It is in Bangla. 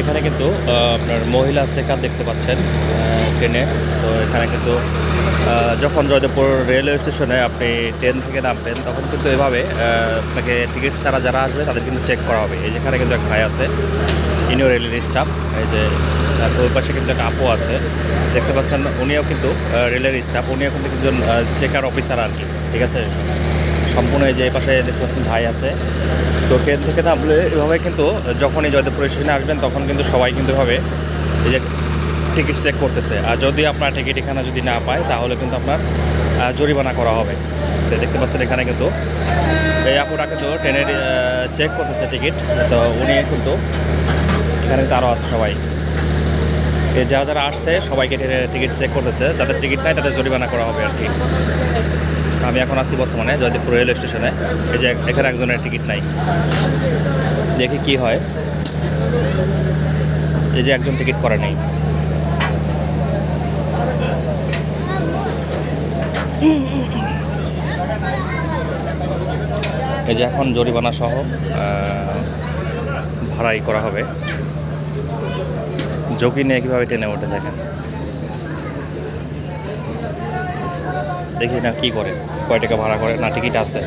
এখানে কিন্তু আপনার মহিলা চেকার দেখতে পাচ্ছেন ট্রেনে। তো এখানে কিন্তু যখন জয়দেবপুর রেলওয়ে স্টেশনে আপনি ট্রেন থেকে নামবেন, তখন কিন্তু এভাবে আপনাকে টিকিট ছাড়া যারা আসবে, তাদের কিন্তু চেক করা হবে। এই যেখানে কিন্তু এক ভাই আছে, ইনিও রেলের স্টাফ। এই যে ওই পাশে কিন্তু একটা আপু আছে। দেখতে পাচ্ছেন, উনিও কিন্তু রেলের স্টাফ। উনিও কিন্তু একজন চেকার অফিসার আর কি। ঠিক আছে? সম্পূর্ণ এই যে পাশে দেখতে পাচ্ছেন ভাই আছে। তো ট্রেন থেকে নামলে এভাবে কিন্তু যখনই জয়দেবপুর স্টেশনে আসবেন, তখন কিন্তু সবাই কিন্তু এভাবে এই যে টিকিট চেক করতেছে। আর যদি আপনার টিকিট এখানে যদি না পায়, তাহলে কিন্তু আপনার জরিমানা করা হবে। তো দেখতে পাচ্ছেন এখানে কিন্তু এই আপুরা কিন্তু ট্রেনের চেক করতেছে টিকিট। তো উনি কিন্তু এখানে কিন্তু আরও আছে সবাই। যারা যারা আসছে, সবাইকে টিকিট চেক করতেছে। যাদের টিকিট নাই, তাদের জরিমানা করা হবে আর কি। আমি এখন আছি বর্তমানে জয়দেবপুর রেল স্টেশনে। এই যে এখানে একজনের টিকিট নাই। দেখি কি হয়। এই যে একজন টিকিট করে নেই। এই যে এখন জরিমানা সহ ভাড়াই করা হবে। ঝুঁকি নিয়ে কীভাবে টেনে ওঠে দেখেন। দেখি না কি করে কয় টাকা ভাড়া করে না টিকিট আছে।